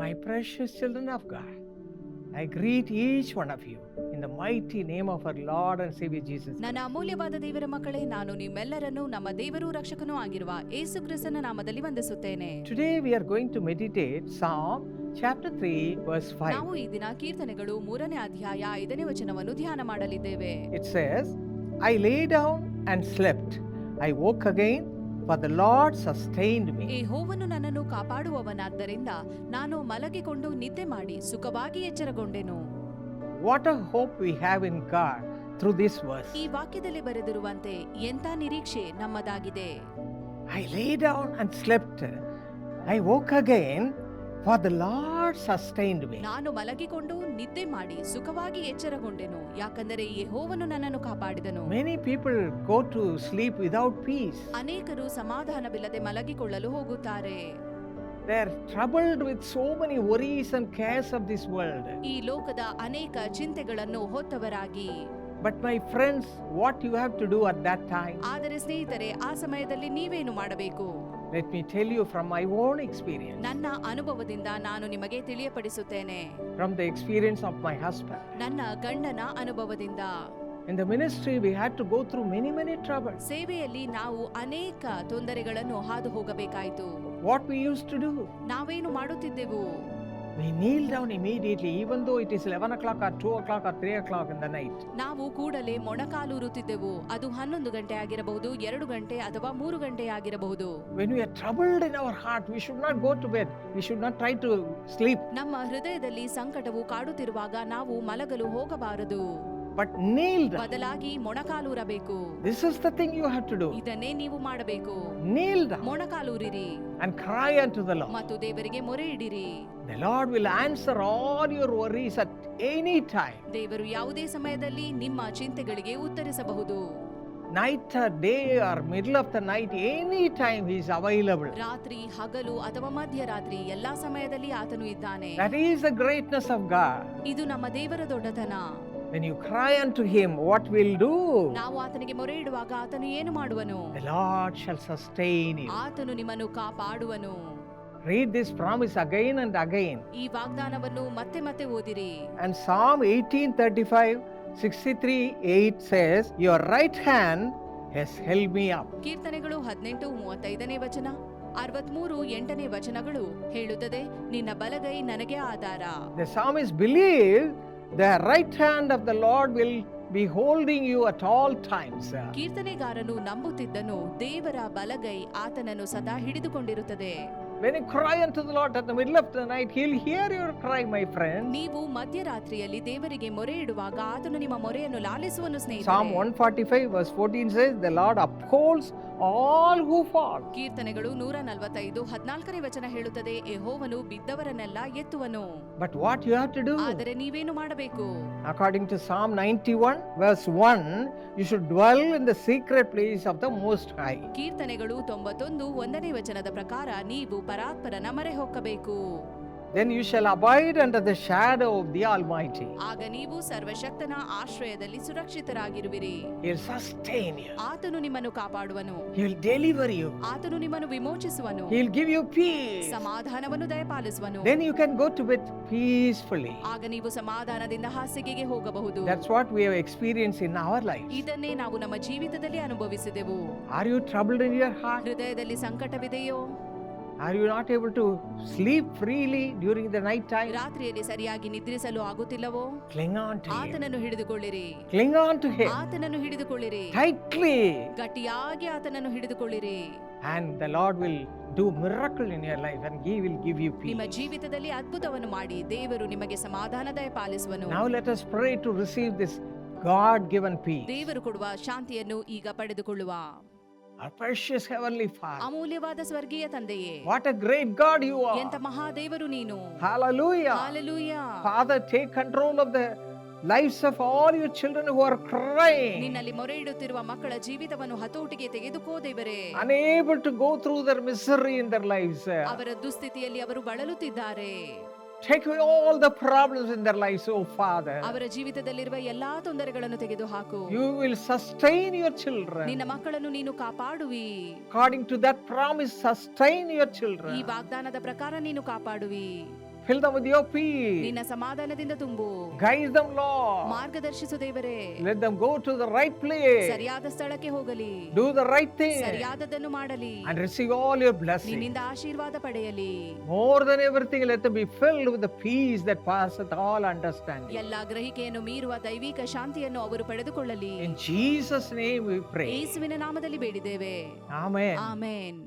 My precious children of God, I greet each one of you in the mighty name of our Lord and Savior Jesus. ನನ್ನ ಅಮೂಲ್ಯವಾದ ದೇವರ ಮಕ್ಕಳೇ ನಾನು ನಿಮ್ಮೆಲ್ಲರನ್ನು ನಮ್ಮ ದೇವರು ರಕ್ಷಕನೂ ಆಗಿರುವ ಏಸು ಕ್ರಿಸ್ತನ ನಾಮದಲ್ಲಿ ವಂದಿಸುತ್ತೇನೆ Today we are going to meditate Psalm chapter 3 verse 5. ನಾವು ಈ ದಿನ ಕೀರ್ತನೆಗಳು ಮೂರನೇ ಅಧ್ಯಾಯ ಐದನೇ ವಚನವನ್ನು ಧ್ಯಾನ ಮಾಡಲಿದ್ದೇವೆ It says, I lay down and slept. I woke again, for the Lord sustained me. ಈ ಹೋವನು ನನ್ನನ್ನು ಕಾಪಾಡುವವನಾದ್ದರಿಂದ ನಾನು ಮಲಗಿಕೊಂಡು ನಿದ್ದೆ ಮಾಡಿ ಸುಖವಾಗಿ ಎಚ್ಚರಗೊಂಡೆನು What a hope we have in God through this verse. ಈ ವಾಕ್ಯದಲ್ಲಿ ಬರೆದಿರುವಂತೆ ಎಂಥ ನಿರೀಕ್ಷೆ ನಮ್ಮದಾಗಿದೆ I lay down and slept. I woke again, for the Lord sustained me. ನಾನು ಮಲಗಿಕೊಂಡು ನಿದ್ದೆ ಮಾಡಿ ಸುಖವಾಗಿ ಎಚ್ಚರಗೊಂಡೆನು ಯಾಕಂದರೆ ಯೆಹೋವನು ನನ್ನನ್ನು ಕಾಪಾಡಿದನು Many people go to sleep without peace. ಅನೇಕರು ಸಮಾಧಾನವಿಲ್ಲದೆ ಮಲಗಿಕೊಳ್ಳಲು ಹೋಗುತ್ತಾರೆ are troubled with so many worries and cares of this world. ಈ ಲೋಕದ ಅನೇಕ ಚಿಂತೆಗಳನ್ನು ಹೊತ್ತವರಾಗಿ But my friends, what you have to do at that time, ಆದರೆ ಸ್ನೇಹಿತರೆ ಆ ಸಮಯದಲ್ಲಿ ನೀವೇನು ಮಾಡಬೇಕು let me tell you from my own experience, ನನ್ನ ಅನುಭವದಿಂದ ನಾನು ನಿಮಗೆ ತಿಳಿಯಪಡಿಸುತ್ತೇನೆ from the experience of my husband. ನನ್ನ ಗಂಡನ ಅನುಭವದಿಂದ In the ministry, we had to go through many, many troubles. ಸೇವೆಯಲ್ಲಿ ನಾವು ಅನೇಕ ತೊಂದರೆಗಳನ್ನು ಹಾದು ಹೋಗಬೇಕಾಯಿತು What we used to do, ನಾವೇನು ಮಾಡುತ್ತಿದ್ದೆವು We kneel down immediately, even though it is 11 o'clock or 2 o'clock or 3 o'clock in the night. ನಾವು ಕೂಡಲೇ ಮೊಣಕಾಲೂರುತ್ತಿದ್ದೆವು ಅದು ಹನ್ನೊಂದು ಗಂಟೆ ಆಗಿರಬಹುದು ಎರಡು ಗಂಟೆ ಅಥವಾ ಮೂರು ಗಂಟೆ ಆಗಿರಬಹುದು When we are troubled in our heart, we should not go to bed. We should not try to sleep, ನಮ್ಮ ಹೃದಯದಲ್ಲಿ ಸಂಕಟವು ಕಾಡುತ್ತಿರುವಾಗ ನಾವು ಮಲಗಲು ಹೋಗಬಾರದು ಬಟ್ ನೀಲ್ಡ್ ಬದಲಾಗಿ ಮೊಣಕಾಲೂರಬೇಕು this is the thing you have to do ಇದನ್ನೇ ನೀವು ಮಾಡಬೇಕು. ನೀಲ್ಡ್ ಮೊಣಕಾಲೂರಿರಿ and cry unto the Lord ಮತ್ತು ದೇವರಿಗೆ ಮೊರೆ ಇಡಿರಿ. The Lord will answer all your worries at any time ದೇವರು ಯಾವುದೇ ಸಮಯದಲ್ಲಿ ನಿಮ್ಮ ಚಿಂತೆಗಳಿಗೆ ಉತ್ತರಿಸಬಹುದು. Night day or middle of the night any time is available ರಾತ್ರಿ ಹಗಲು ಅಥವಾ ಮಧ್ಯರಾತ್ರಿ ಎಲ್ಲಾ ಸಮಯದಲ್ಲಿ ಆತನು ಇದ್ದಾನೆ. That is the greatness of God ಇದು ನಮ್ಮ ದೇವರ ದೊಡ್ಡತನ. When you cry unto Him, what will do? ನಾವು ಆತನಿಗೆ ಮೊರೆ ಇಡುವಾಗ ಆತನು ಏನು ಮಾಡುವನು The Lord shall sustain you. ಆತನು ನಿಮ್ಮನ್ನು ಕಾಪಾಡುವನು Read this promise again and again. ಈ ವಾಗ್ದಾನವನ್ನು ಮತ್ತೆ ಮತ್ತೆ ಓದಿರಿ And Psalm 1835 63 8 says, Your right hand has held me up. ಕೀರ್ತನೆಗಳು ಹದಿನೆಂಟು ಮೂವತ್ತೈದನೇ ವಚನ ಅರವತ್ಮೂರು ಎಂಟನೇ ವಚನಗಳು ಹೇಳುತ್ತದೆ ನಿನ್ನ ಬಲಗೈ ನನಗೆ ಆಧಾರ The psalmist believed the right hand of the Lord will be holding you at all times. ಕೀರ್ತನೆಗಾರನು ನಂಬುತ್ತಿದ್ದನು ದೇವರ ಬಲಗೈ ಆತನನ್ನು ಸದಾ ಹಿಡಿದುಕೊಂಡಿರುತ್ತದೆ When you cry unto the Lord at the middle of the night, He'll hear your cry, my friend. ನೀವು ಮಧ್ಯರಾತ್ರಿಯಲ್ಲಿ ದೇವರಿಗೆ ಮೊರೆ ಇಡುವಾಗ ಆತನು ನಿಮ್ಮ ಮೊರೆಯನ್ನು ಲಾಲಿಸುವನು Psalm 145 verse 14 says, The Lord upholds all who fall. ಕೀರ್ತನೆಗಳು ನೂರ ನಲವತ್ತೈದು ಹದಿನಾಲ್ಕನೇ ವಚನ ಹೇಳುತ್ತದೆ ಯೆಹೋವನು ಬಿದ್ದವರನ್ನೆಲ್ಲ ಎತ್ತುವನು But what you have to do? ಆದರೆ ನೀವೇನು ಮಾಡಬೇಕು According to Psalm 91 verse 1, you should dwell in the secret place of the Most High. ಕೀರ್ತನೆಗಳು ತೊಂಬತ್ತೊಂದು ಒಂದನೇ ವಚನದ ಪ್ರಕಾರ ನೀವು ಪರಾತ್ಪರನ ಮರೆ ಹೊಕ್ಕಬೇಕು Then you shall abide under the shadow of the Almighty. ಆಗ ನೀವು ಸರ್ವಶಕ್ತನ ಆಶ್ರಯದಲ್ಲಿ ಸುರಕ್ಷಿತರಾಗಿರುವಿರಿ He'll sustain you. ಆತನು ನಿಮ್ಮನ್ನು ಕಾಪಾಡುವನು He'll deliver you. ಆತನು ನಿಮ್ಮನ್ನು ವಿಮೋಚಿಸುವನು He'll give you peace. ಸಮಾಧಾನವನ್ನು ದಯಪಾಲಿಸುವನು Then you can go to bed peacefully. ಆಗ ನೀವು ಸಮಾಧಾನದಿಂದ ಹಾಸಿಗೆಗೆ ಹೋಗಬಹುದು That's what we have experienced in our life. ಇದನ್ನೇ ನಾವು ನಮ್ಮ ಜೀವಿತದಲ್ಲಿ ಅನುಭವಿಸಿದೆವು Are you troubled in your heart? ಹೃದಯದಲ್ಲಿ ಸಂಕಟವಿದೆಯೋ Are you not able to sleep freely during the night time? ರಾತ್ರಿಯಲ್ಲಿ ಸರಿಯಾಗಿ ನಿದ್ರಿಸಲು ಆಗುತ್ತಿಲ್ಲವೋ Cling on to Him. ಆತನನ್ನು ಹಿಡಿದುಕೊಳ್ಳಿರಿ Cling on to Him ಆತನನ್ನು ಹಿಡಿದುಕೊಳ್ಳಿರಿ tightly. ಗಟ್ಟಿಯಾಗಿ ಆತನನ್ನು ಹಿಡಿದುಕೊಳ್ಳಿರಿ And the Lord will do miracle in your life and He will give you ನಿಮ್ಮ peace. ಜೀವಿತದಲ್ಲಿ ಅದ್ಭುತವನ್ನು ಮಾಡಿ ದೇವರು ನಿಮಗೆ ಸಮಾಧಾನ ದಯಪಾಲಿಸುವನು Now let us pray to receive this God given peace. ದೇವರು ಕೊಡುವ ಶಾಂತಿಯನ್ನು ಈಗ ಪಡೆದುಕೊಳ್ಳುವ Our precious Heavenly Father. ಅಮೂಲ್ಯವಾದ ಸ್ವರ್ಗೀಯ ತಂದೆಯೇ What a great God you ಎಂತ are. ಮಹಾದೇವರು ನೀನು Hallelujah. Hallelujah. Father, take control of the lives of all your children who are crying, ನಿನ್ನಲ್ಲಿ ಮೊರೆ ಇಡುತ್ತಿರುವ ಮಕ್ಕಳ ಜೀವಿತವನ್ನು ಹತೋಟಿಗೆ ತೆಗೆದುಕೋ ದೇವರೇ unable to go through their misery in their lives. ಅವರ ದುಸ್ಥಿತಿಯಲ್ಲಿ ಅವರು ಬಳಲುತ್ತಿದ್ದಾರೆ Take away all the problems in their lives, oh Father. ಅವರ ಜೀವಿತದಲ್ಲಿರುವ ಎಲ್ಲಾ ತೊಂದರೆಗಳನ್ನು ತೆಗೆದುಹಾಕು You will sustain your children. ನಿನ್ನ ಮಕ್ಕಳನ್ನು ನೀನು ಕಾಪಾಡುವಿ According to that promise, sustain your ಈ children. ವಾಗ್ದಾನದ ಪ್ರಕಾರ ನೀನು ಕಾಪಾಡುವಿ Fill them with your peace. ನಿನ್ನ ಸಮಾಧಾನದಿಂದ ತುಂಬು Guide them, Lord. ಮಾರ್ಗದರ್ಶಿಸು ದೇವರೇ Let them go to the right place. ಸರಿಯಾದ ಸ್ಥಳಕ್ಕೆ ಹೋಗಲಿ Do the right thing. ಸರಿಯಾದದನ್ನು ಮಾಡಲಿ And receive all your blessings. ನಿನ್ನಿಂದ ಆಶೀರ್ವಾದ ಪಡೆಯಲಿ More than everything, let them be filled with the peace that passeth all understanding. ಎಲ್ಲಾ ಗ್ರಹಿಕೆಯನ್ನು ಮೀರುವ ದೈವಿಕ ಶಾಂತಿಯನ್ನು ಅವರು ಪಡೆದುಕೊಳ್ಳಲಿ In Jesus' name we pray. ಯೇಸುವಿನ ನಾಮದಲ್ಲಿ ಬೇಡಿದ್ದೇವೆ Amen. ಆಮೇನ್